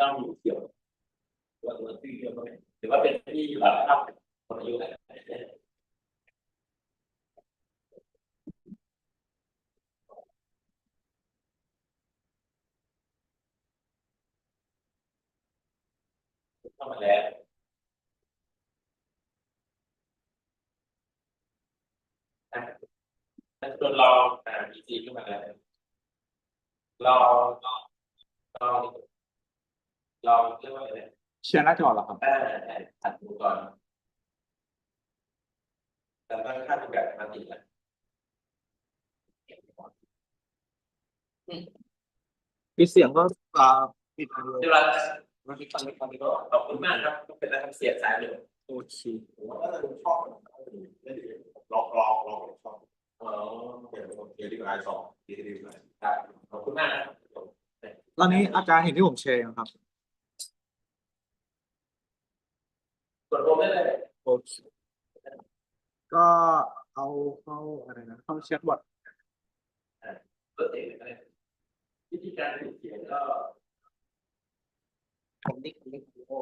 เจ้าอยู่เกี่ยวตัวตัวที่เดียวก็ไม่หรือว่าเป็นที่อยู่แบบครับคนอายุอะไรเข้ามาแล้วอะแล้วทดลองอ่า EC ขึ้นมาแล้วลองลอง ลองเรียกว่าอะไรเชียร์หน้าจอเหรอครับ อ่าถัดดูก่อนแต่ตั้งค่าเป็นแบบมาติดแล้วปิดเสียงก็อ่าปิดไปเลยเดี๋ยวเราวันนี้ฟังฟังก็ขอบคุณมากครับเป็นการทำเสียงสายเลยโอเคผมว่าถ้าจะชอบลองลองลองชอบอ๋อเป็นคนเทียที่ไอสองที่ดีเลยครับขอบคุณมากครับตอนนี้อาจารย์เห็นที่ผมแชร์ยังครับ กดรวมได้เลยโอเคก็เอาเข้าอะไรนะเข้าแชทบอทรถติดอะไรวิธีการติดเสียงก็ผมนิกนิกโอ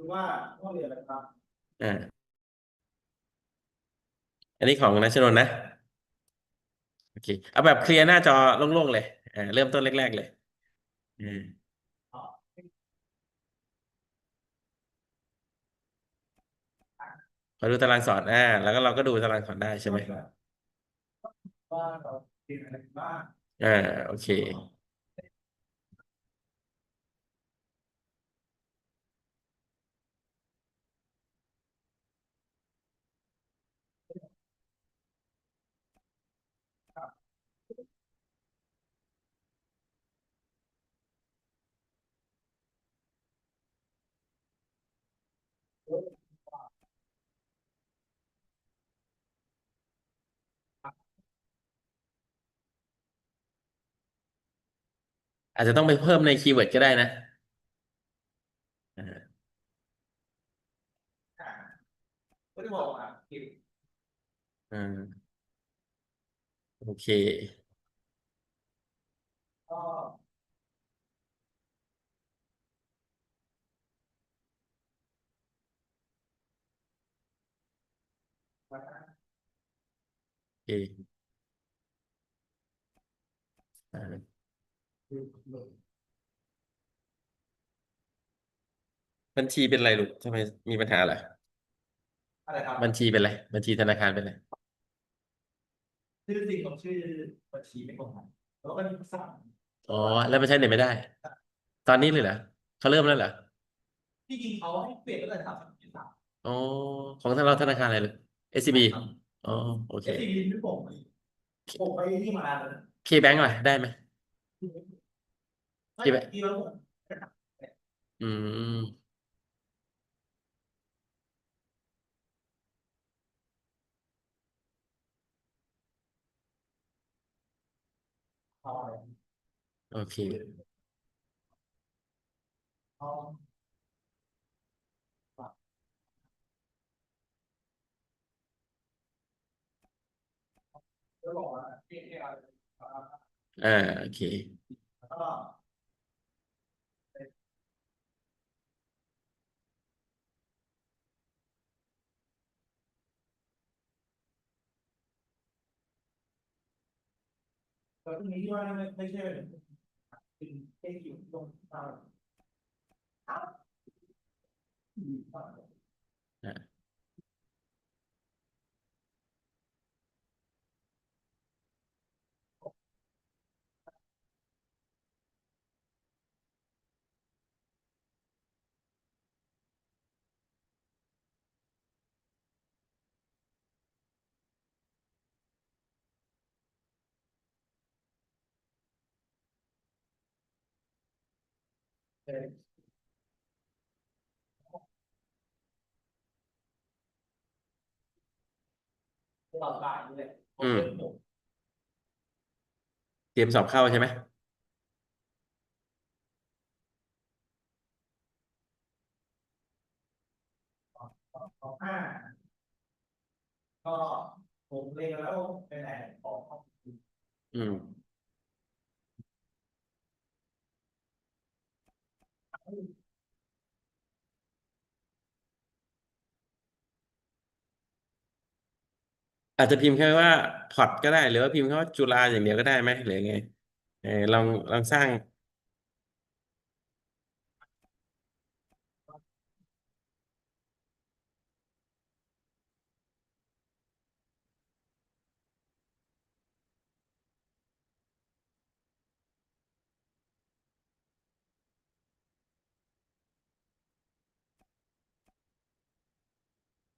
คือว่าห้องเรียนอะไรครับอ่าอันนี้ของนัชนนท์นะโอเคเอาแบบเคลียร์หน้าจอโล่งๆเลยอ่าเริ่มต้นแรก ๆ เลยอืมพอดูตารางสอนอ่าแล้วก็เราก็ดูตารางสอนได้ใช่ไหมว่าเราเรียนอะไรบ้างอ่าโอเค อาจจะต้องไปเพิ่มในคีย์เวิร์ดก็ได้นะอ่าก็จะบอกว่าผิดอ่าโอเคก็โอเคอ่า บัญชีเป็นอะไรลูกทำไมมีปัญหาเหรออะไรครับบัญชีเป็นอะไร บัญชีธนาคารเป็นอะไร ชื่อจริงกับชื่อบัญชีไม่ตรงกันแล้วก็สั่งอ๋อ แล้วมันใช้เน็ตไม่ได้ ตอนนี้เลยเหรอเขาเริ่มแล้วเหรอ ที่จริงเขาให้เปลี่ยนตั้งแต่สามสิบสามอ๋อ ของทางเราธนาคารอะไรเลย SCB อ๋อ โอเค เอสซีบีไม่ผมผมไปที่มานานแล้วนะเคแบงก์ล่ะได้ไหม ที่แบบที่แล้ วผมอืมเอาอะไร โอเค เอาแล้วบอกว่าที่ที่อะไร อ่า โอเค ก็ แต่ตรงนี้ที่ ว่าไม่ไม่ใช่เป็นแค่อยู่ตรงกลางอืมอ่าช่ตลอดบ่ายนี่แหละอืม เตรียมสอบเข้าใช่ไหมสองห้าก็ผมเรียนแล้วไปไหนออกห้องอืม อาจจะพิมพ์แค่ว่าพอร์ตก็ได้ หรือว่าพิมพ์แค่ว่าจุฬาอย่างเดียวก็ได้ไหมหรือไงเออลองลองสร้าง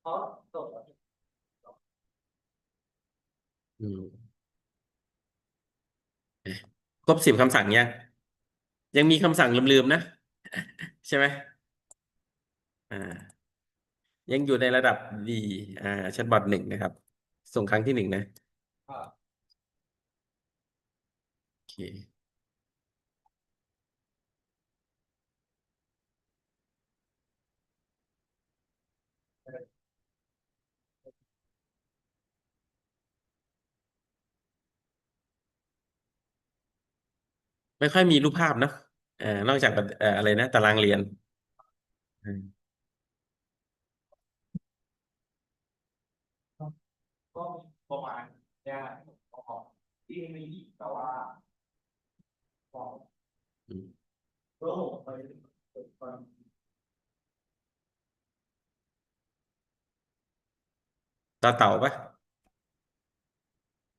เพราะตก อืมเอ๊ะครบสิบคำสั่งยังยังมีคำสั่งลืมๆนะ ใช่ไหมอ่า ยังอยู่ในระดับดีอ่าแชทบอทหนึ่งนะครับ ส่งครั้งที่หนึ่งนะอ่าโอเค ไม่ค่อยมีรูปภาพนะเอ่อนอกจากเอ่ออะไรนะ ตารางเรียนอืมก็ประมาณเนี่ยของที่มีแต่ว่าของอืมเพื่อผมไปเปิดฟังต่อเต่าปะ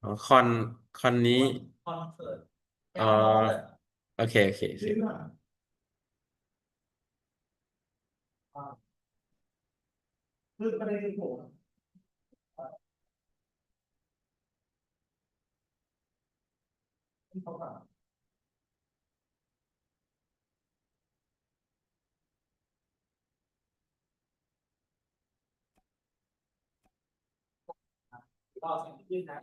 อ๋อคอนคอนนี้คอนเสิร์ตอ๋อ เคโอเคโอเคชื่อว่าอ่าคือประเด็นที่ผมที่เขาแบบก็สิ่งที่นะ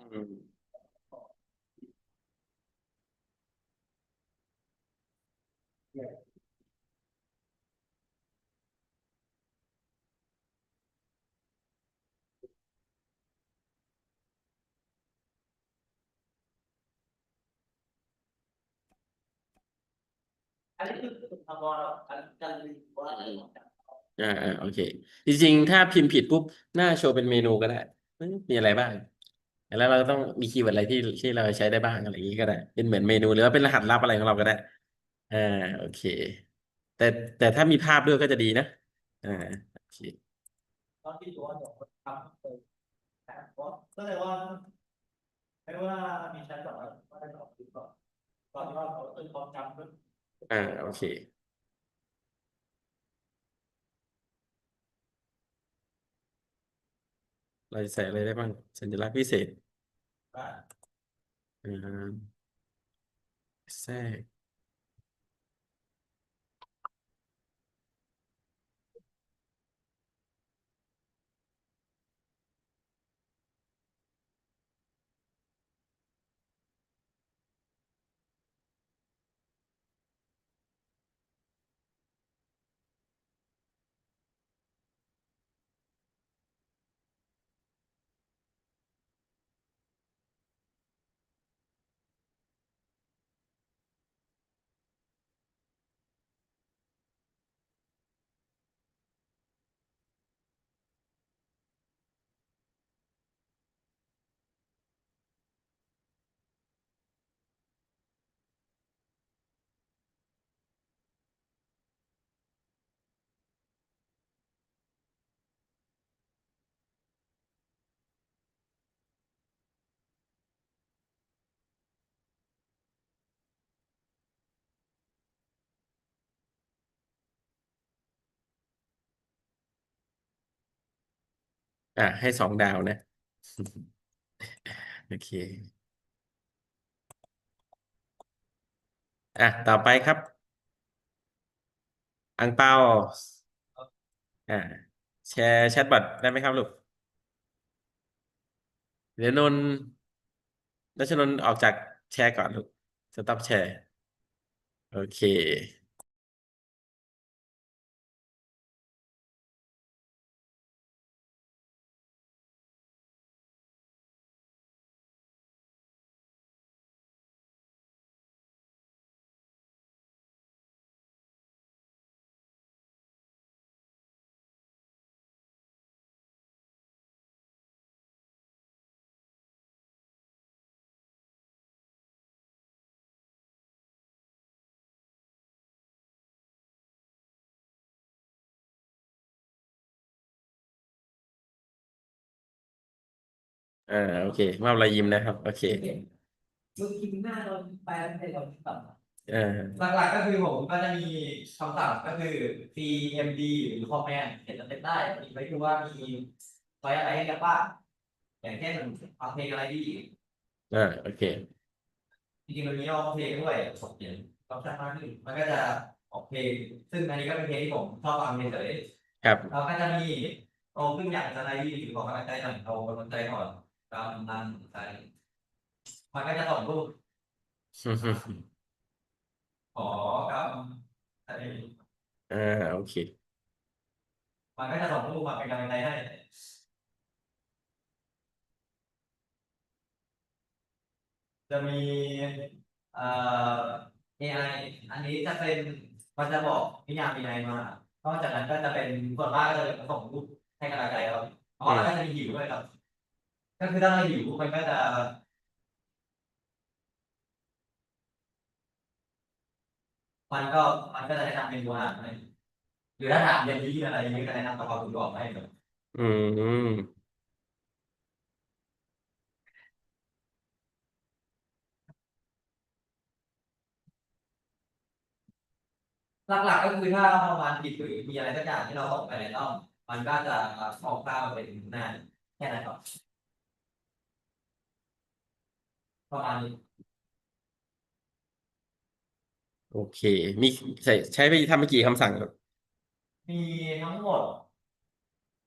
อันนี้คือข้อความการว่าอะไรของการอ่าอ่าโอเค จริงๆ ถ้าพิมพ์ผิดปุ๊บ หน้าโชว์เป็นเมนูก็ได้เอ้ยมีอะไรบ้าง แล้วเราก็ต้องมีคีย์เวิร์ดอะไรที่ที่เราใช้ได้บ้างอะไรอย่างนี้ก็ได้ เป็นเหมือนเมนูหรือว่าเป็นรหัสลับอะไรของเราก็ได้ อ่าโอเค แต่แต่ถ้ามีภาพด้วยก็จะดีนะอ่าโอเคตอนที่ตัวเดี๋ยวทำเลยแต่ก็เลยว่าไม่ว่ามีชั้นต่อว่าได้ต่อคือก่อนตอนที่ว่าเขาเป็นความจำด้วยอ่าโอเค เราจะใส่อะไรได้บ้าง สัญลักษณ์พิเศษอ่าแทรก อะให้สองดาวนะ โอเค อะ ต่อไปครับ อังเปาอ่าแชร์แชทบอทได้ไหมครับลูกเดี๋ยวนนท์นัชนนออกจากแชร์ก่อนลูกสต็อปแชร์ โอเค อ่าโอเคมอบรอยยิ้มนะครับ โอเคมึงกินหน้าเราแปลให้เราตัดเออหลักๆก็คือผมก็จะมีคำสั่งก็คือ cmd หรือ command เห็นจะเป็นได้มีไว้ดูว่ามีไว้อะไรให้กันบ้างอย่างเช่นฟังเพลงอะไรดีอ่าโอเคจริงๆมันมีออกเพลงด้วยผมเห็นฟังก์ชันมากขึ้นมันก็จะออกเพลง ซึ่งอันนี้ก็เป็นเพลงที่ผมชอบฟังเฉยครับๆเราก็จะมีโตขึ้นอย่างจะไรดีหรือของกำลังใจหน่อยโตกำลังใจก่อน กำลังใจมันก็จะส่งรูปขอกำใจอ่าโอเค มันก็จะส่งรูปมาเป็นกำลังใจให้จะมีเอ่อ AI อันนี้จะเป็นมันจะบอกนิยาม AI มานอกจากนั้นก็จะเป็นส่วนมากก็จะเป็นส่งรูปให้กำลังใจเราอ๋อแล้วก็จะมีหิวด้วยครับ ก็คือถ้าเราหิวมันก็จะมันก็มันก็จะแนะนำเมนูอาหารให้หรือถ้าถามเย็นนี้กินอะไรอย่างนี้ก็แนะนำกะเพราหมูกรอบให้ครับอืม หลักๆก็คือถ้าประมาณผิดหรือมีอะไรสักอย่างที่เราส่งไปในต้องมันก็จะออกข้าวมาเป็นหน้าแค่นั้นครับ ประมาณนี้โอเค มีใช้ใช้ไปทำไปกี่คำสั่งครับมีทั้งหมด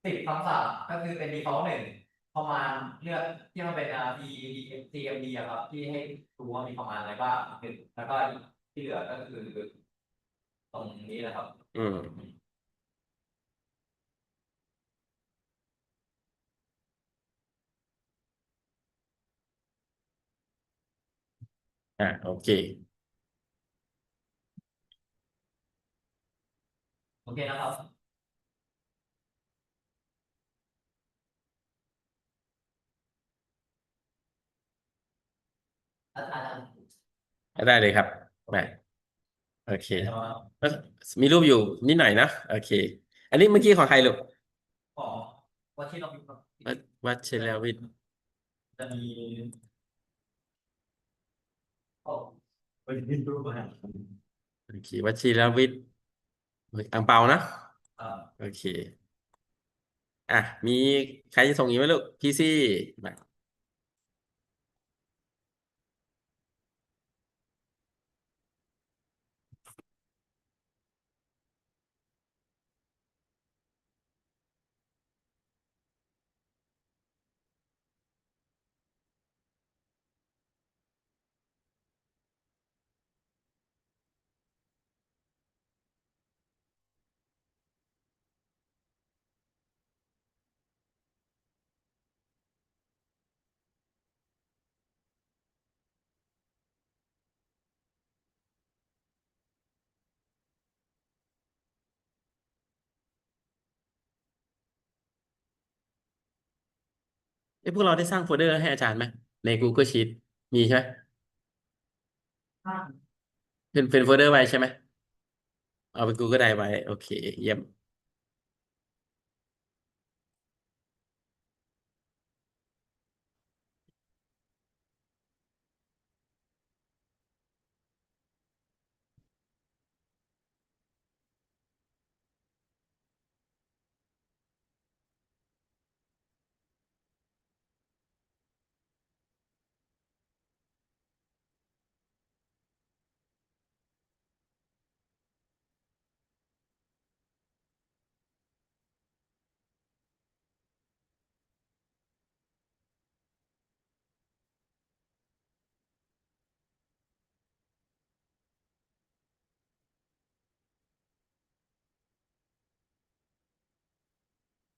สิบคำสั่งก็คือเป็น default หนึ่งประมาณเลือกที่มันเป็น R T T M D อะครับ ที่ให้รู้ว่ามีประมาณอะไรบ้างหนึ่งแล้วก็ที่เหลือก็คือตรงนี้แหละครับ อืม อ่าโอเค โอเคนะครับ อาจารย์ได้เลยครับมาโอเคเดี๋ยวเอ้ยมีรูปอยู่นิดหน่อยนะโอเค อันนี้เมื่อกี้ของใครลูกขอว่าที่เรามีวัดวัชรวิทย์จะมีโอ้ ไปดูรูปมาโอเควัชิรวิทย์อังเปานะ อ่าโอเค อะ มีใครจะส่งอีกไหมลูก พี่ซี่มา เอ้พวกเราได้สร้างโฟลเดอร์ให้อาจารย์ไหมใน Google Sheet มีใช่ไหมถ้าเป็นเป็นโฟลเดอร์ไว้ใช่ไหมเอาเป็น Google Drive ไว้ โอเค เยี่ยม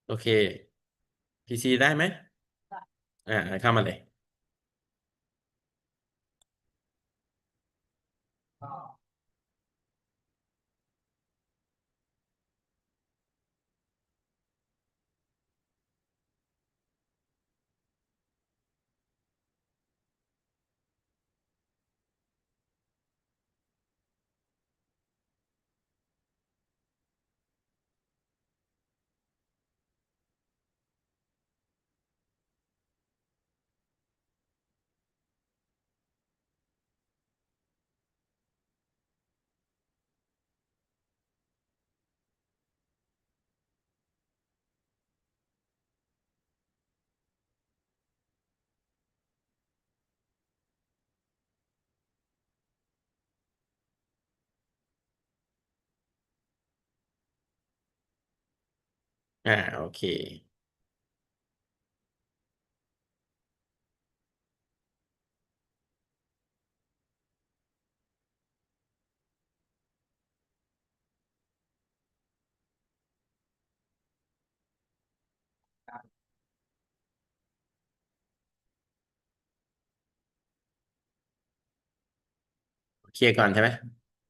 โอเค PC ได้ไหมอ่าเข้ามาเลย อ่าโอเค เคลียร์ก่อนใช่ไหม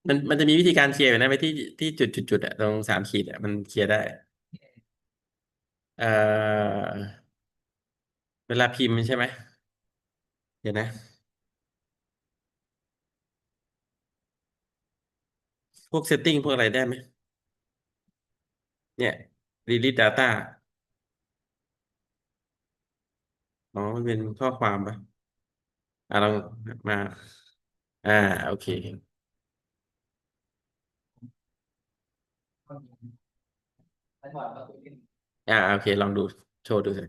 มันมันจะมีวิธีการเคลียร์อยู่นะไปที่ที่จุดจุดจุดอะตรงสามขีดอะมันเคลียร์ได้ เอ่อ เวลาพิมพ์ใช่ไหม เดี๋ยวนะ พวก setting พวกอะไรได้ไหม เนี่ย delete data อ๋อมันเป็นข้อความปะอะลองมา อ่า โอเคไม่ถ อดประตูขึ้นอ่าโอเค ลองดูโชว์ดูสิ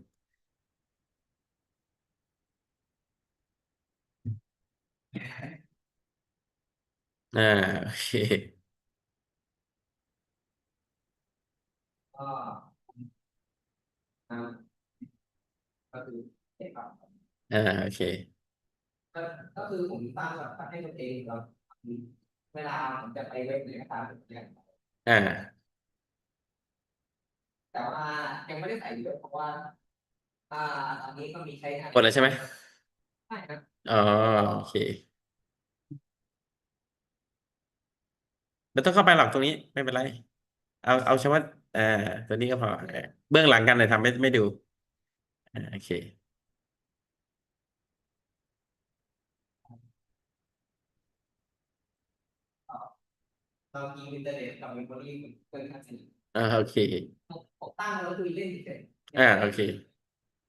อ่าโอเคก็อ่าก็คือเอกครับอ่าโอเค ก็ก็คือผมสร้างแบบให้ตัวเองแบบเวลาผมจะไปเว็บไหนก็ตามผมเนี่ย อ่า แต่ว่ายังไม่ได้ใส่เยอะเพราะว่า อ่าตอนนี้ก็มีใช้ทางกดแล้วใช่ไหมใช่ครับอ๋อโอเคไม่ต้องเข้าไปหรอกตรงนี้ไม่เป็นไร เอาเอาเฉพาะอ่าตัวนี้ก็พอเออเบื้องหลังกันเลยทำไม่ไม่ดูอ่าโอเค เรามีอินเทอร์เน็ตกับมีบริษัทเกินค่าสิน อ่าโอเค ผมตั้งแล้วคือเล่นเฉยอ่าโอเค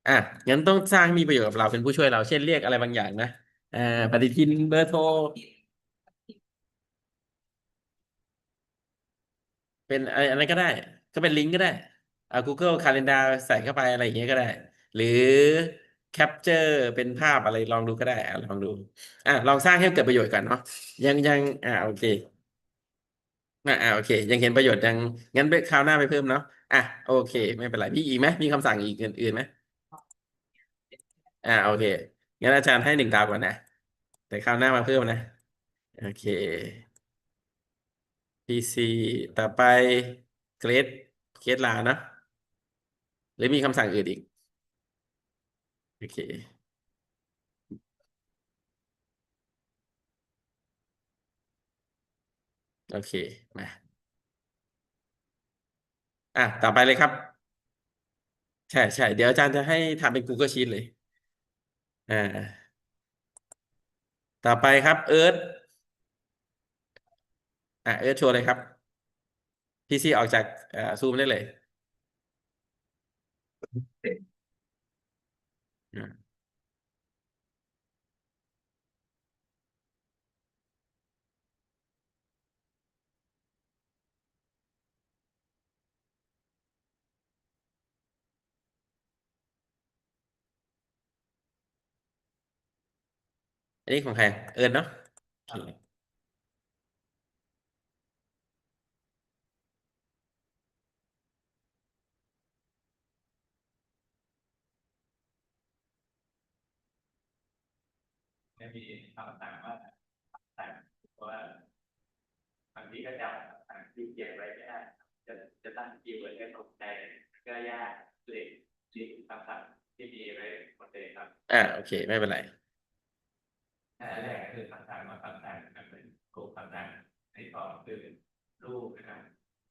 อะงั้นต้องสร้างให้มีประโยชน์กับเราเป็นผู้ช่วยเราเช่นเรียกอะไรบางอย่างนะอ่าปฏิทินเบอร์โทร เป็นอะไรอะไรก็ได้ ก็เป็นลิงก์ก็ได้เอา Google Calendar ใส่เข้าไปอะไรอย่างเงี้ยก็ได้ หรือ Capture เป็นภาพอะไรลองดูก็ได้อะลองดู อะลองสร้างให้เกิดประโยชน์ก่อนเนาะยังยังอ่าโอเค อ่าโอเค ยังเห็นประโยชน์ยังงั้นไปคราวหน้าไปเพิ่มเนาะอะโอเค ไม่เป็นไรพี่อีกไหมมีคำสั่งอีกอื่นๆไหมอ่าโอเคงั้นอาจารย์ให้หนึ่งดาวก่อนนะแต่คราวหน้ามาเพิ่มนะโอเค PC ต่อไปเกรดเกรดลาเนะหรือมีคำสั่งอื่นอีก โอเค โอเคมาอะต่อไปเลยครับ ใช่ใช่เดี๋ยวอาจารย์จะให้ทำเป็น Google Sheet เลยอ่าต่อไปครับเอิร์ธอะเอิร์ธโชว์เลยครับ PC ออกจากอ่าซูมได้เลย อ่าอันนี้ของใครเอิร์ธเนาะโอเคไม่มีคำสั่งว่าแต่เพราะว่าบางทีก็จำสั่งที่เก็บไว้ไม่ได้จะจะตั้งคีย์เวิร์ดให้ตรงใจก็ยากเล็กจิตคำสั่งที่มีไว้หมดเลยครับ อ่าโอเค ไม่เป็นไร อันแรกก็คือคำสั่งมาคำสั่งมันเป็นกลุ่มคำสั่งในต่อคือรูปนะครับ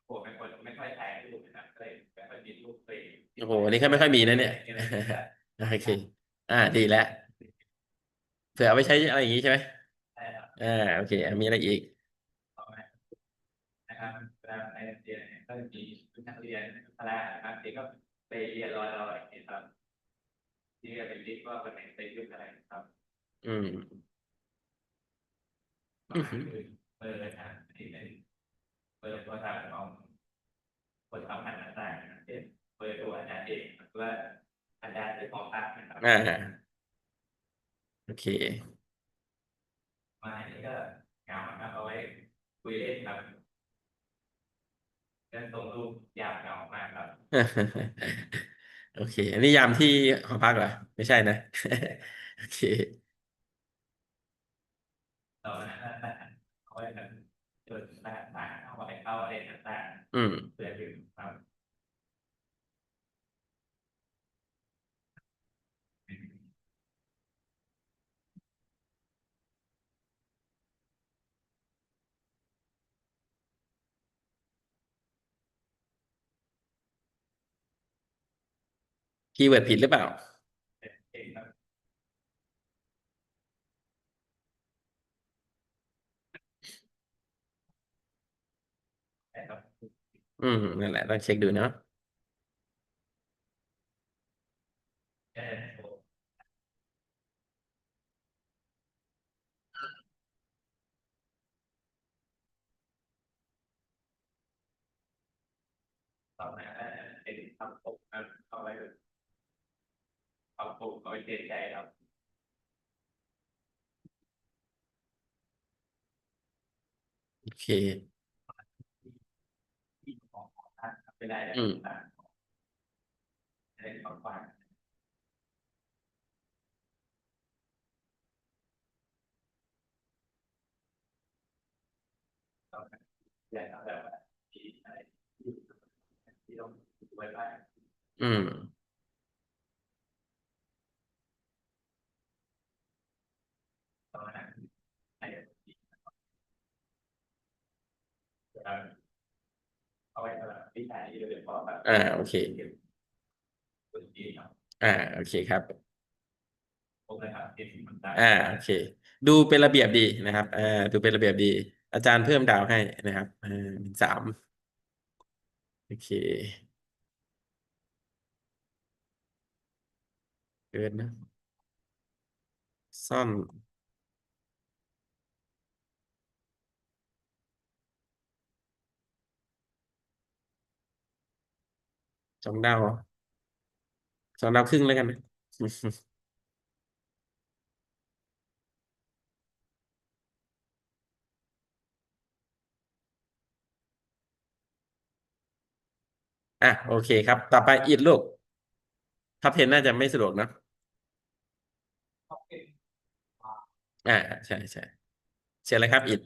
ผมเป็นคนไม่ค่อยถ่ายรูปนะครับก็เลยแบบว่ามีรูปเฟรมโอ้โหอันนี้ก็ไม่ค่อยมีนะเนี่ยโอเคอ่าดีแล้วเผื่อเอาไปใช้อะไรอย่างงี้ใช่ไหมใช่ครับอ่าโอเคอะมีอะไรอีกต่อมานะครับเวลาในเรียนเนี่ยก็จะมีนักเรียนคณะนะครับที่ก็ไปเรียนรอเราอย่างนี้ครับที่จะเป็นลิสต์ว่าคนไหนไปยุ่งอะไรครับ อืมอือหือ เปิดนะที่เป็นเปิดตัวทางของคนทำงานต่างๆนะเช่นเปิดตัวอาจารย์เองหรือว่าอาจารย์เป็นของภาคนะครับอ่าโอเคมาอันนี้ก็เหงาครับเอาไว้คุยเล่นครับเป็นส่งรูปยาวเหงามากครับโอเค อันนี้ยามที่หอพักเหรอ ไม่ใช่นะ โอเค ต่อมาเอาไว้แบบจุดต่างๆเอาไว้เข้าอะไรต่างอืม ๆเพื่อถึงครับคีย์เวิร์ดผิดหรือเปล่าเองครับ ใช่ครับ อืมนั่นแหละต้องเช็คดูเนาะแค่โทรต่อมาเป็นคำปกครับเอาไว้คำปกเอาไว้เตือนใจเราโอเค ที่ของ ท่านครับเป็นรายละอืเอียมดต่างๆในความฝันต่อมาใหญ่เอาแบบว่าที่อะไรที่ที่ต้องดูไว้บ้างอืมประมาณนั้นไอ้ที่นะครับ เอาไว้สำหรับวิชาที่เราเรียนพอแบบอ่าโอเคคนจีนครับอ่าโอเคครับผมนะครับที่มันได้อ่าโอเค ดูเป็นระเบียบดีนะครับอ่าดูเป็นระเบียบดี อาจารย์เพิ่มดาวให้นะครับอ่าเป็นสามโอเค เกินนะ ซ่อน สองดาวเหรอสองดาวครึ่งแล้วกันนะอะโอเคครับ ต่อไปอิดลูกทับเพนน่าจะไม่สะดวกเนอะอ่าใช่ใช่เชิญเลยครับอิด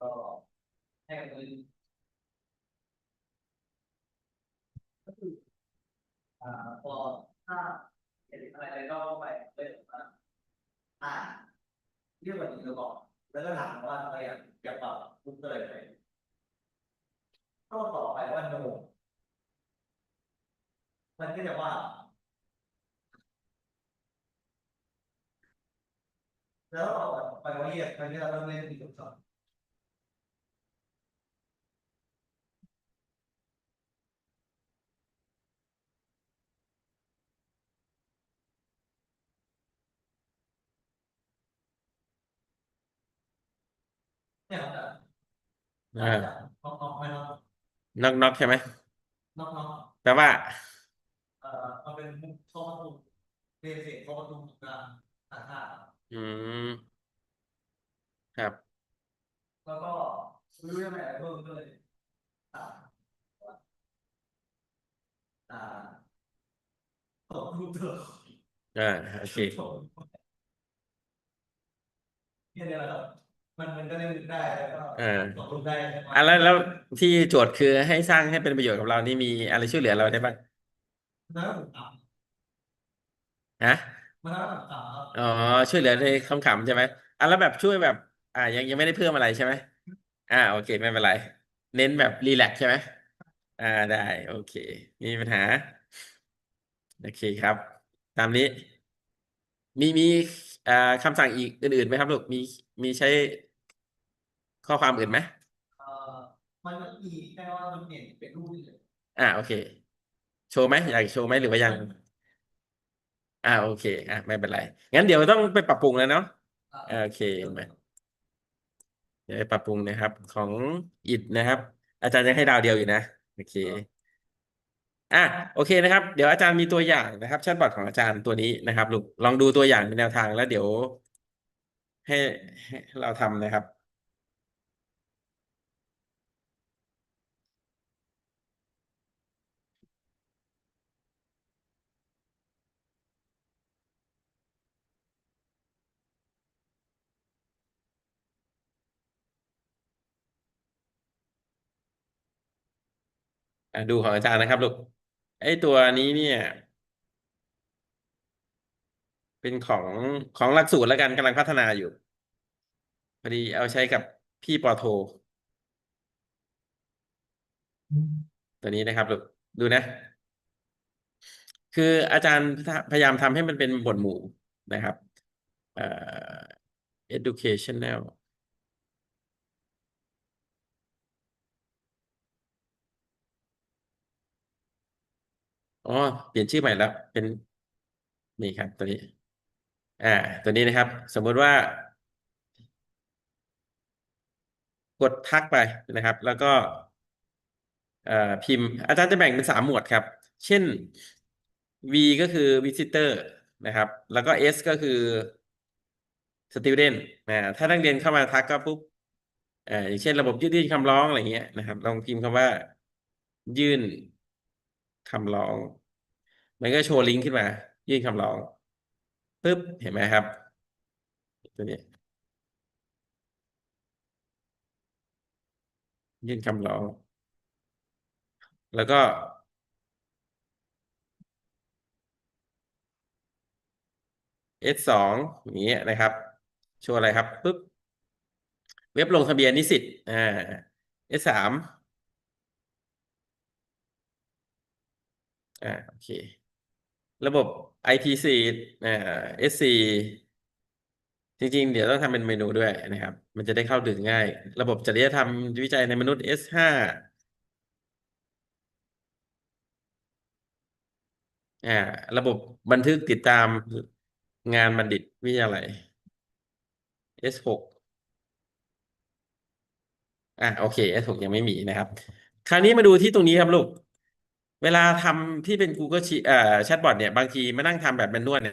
ก็ ให้กับตัวเองก็คืออ่าพอถ้าเห็นอะไรอะไรก็ไปเลยว่าอ่าเรียกว่าอีกแล้วก่อนแล้วก็ถามว่าอะไรอยากอยากตอบพูดเลยไหมก็ตอบไปว่าโนมันก็จะว่าแล้วเราไปว่าเรียกไปที่เราเริ่มเล่นที่จุดสอง เนี่ยครับอ่าน้องน้องไม่น้องน็อกน็อกใช่ไหมน้องน้องแปลว่า เอ่อมันเป็นมุกเข้าประตูเรียนเสียงเข้าประตูนะอ่าท่าอืมครับ แล้วก็ไม่รู้จะไปไหนเพิ่มเลยอ่าอ่าตกรูปเธออ่าโอเคแค่นี้แหละครับ มันมันก็เล่นได้แล้วก็อ่าตกลงได้อะแล้วแล้วที่โจทย์คือให้สร้างให้เป็นประโยชน์กับเรานี่มีอะไรช่วยเหลือเราได้บ้างแล้วผมถามฮะ มาแล้วผมถามครับอ๋อช่วยเหลือในคำขำๆใช่ไหมอะแล้วแบบช่วยแบบ อ่ายังยังไม่ได้เพิ่มอะไรใช่ไหมอ่าโอเคไม่เป็นไร เน้นแบบรีแลกซ์ใช่ไหมอ่าได้ โอเคไมมีปัญหา โอเคครับ ตามนี้ มีมีอ่าคำสั่งอีกอื่นๆไหมครับลูกมี มีใช้ข้อความอื่นไหมเอ่อมันมีแค่ว่ามันเห็นเป็นรูปเลยอ่าโอเค โชว์ไหมอยากโชว์ไหมหรือว่ายัง อ่าโอเค อะไม่เป็นไร งั้นเดี๋ยวต้องไปปรับปรุงแล้วเนาะอ่าโอเคมาเดี๋ยวไปปรับปรุงนะครับ ของอิดนะครับ อาจารย์ยังให้ดาวเดียวอยู่นะโอเค อะโอเคนะครับ เดี๋ยวอาจารย์มีตัวอย่างนะครับแชทบอทของอาจารย์ตัวนี้นะครับลูกลองดูตัวอย่างเป็นแนวทางแล้วเดี๋ยว ให้ให้เราทำนะครับ อะดูของอาจารย์นะครับลูกไอ้ตัวนี้เนี่ย เป็นของของหลักสูตรแล้วกันกำลังพัฒนาอยู่พอดีเอาใช้กับพี่ปอโท ตัวนี้นะครับลูดูนะ คืออาจารย์พยายามทำให้มันเป็นหมวดหมู่นะครับเอ่อ educational อ๋อ เปลี่ยนชื่อใหม่แล้ว เป็น นี่ครับ ตัวนี้ อ่าตัวนี้นะครับ สมมุติว่า กดทักไปนะครับ แล้วก็พิมพ์ อาจารย์จะแบ่งเป็นสามหมวดครับ เช่น V ก็คือ visitor นะครับ แล้วก็ S ก็คือ student อ่าถ้านักเรียนเข้ามาทักก็ปุ๊บอ่ออย่างเช่นระบบยื่นคำร้องอะไรเงี้ยนะครับ ลองพิมพ์คำว่า ยื่นคำร้อง มันก็โชว์ลิงก์ขึ้นมา ยื่นคำร้อง ปึ๊บเห็นไหมครับ ตัวนี้ยื่นคำร้อง แล้วก็ S สองอย่างเงี้ยนะครับโชว์อะไรครับปุ๊บ เว็บลงทะเบียนนิสิตอ่า S สามอ่าโอเค ระบบ ITC อ่า S สี่จริง ๆ เดี๋ยวต้องทำเป็นเมนูด้วยนะครับ มันจะได้เข้าถึงง่าย ระบบจริยธรรมวิจัยในมนุษย์ S ห้าอ่าระบบบันทึกติดตามงานบัณฑิตวิทยาลัย S หกอะโอเค S หกยังไม่มีนะครับ คราวนี้มาดูที่ตรงนี้ครับลูก เวลาทำที่เป็น Google เอ่อแชทบอทเนี่ย บางทีมานั่งทำแบบแมนนวลเนี่ย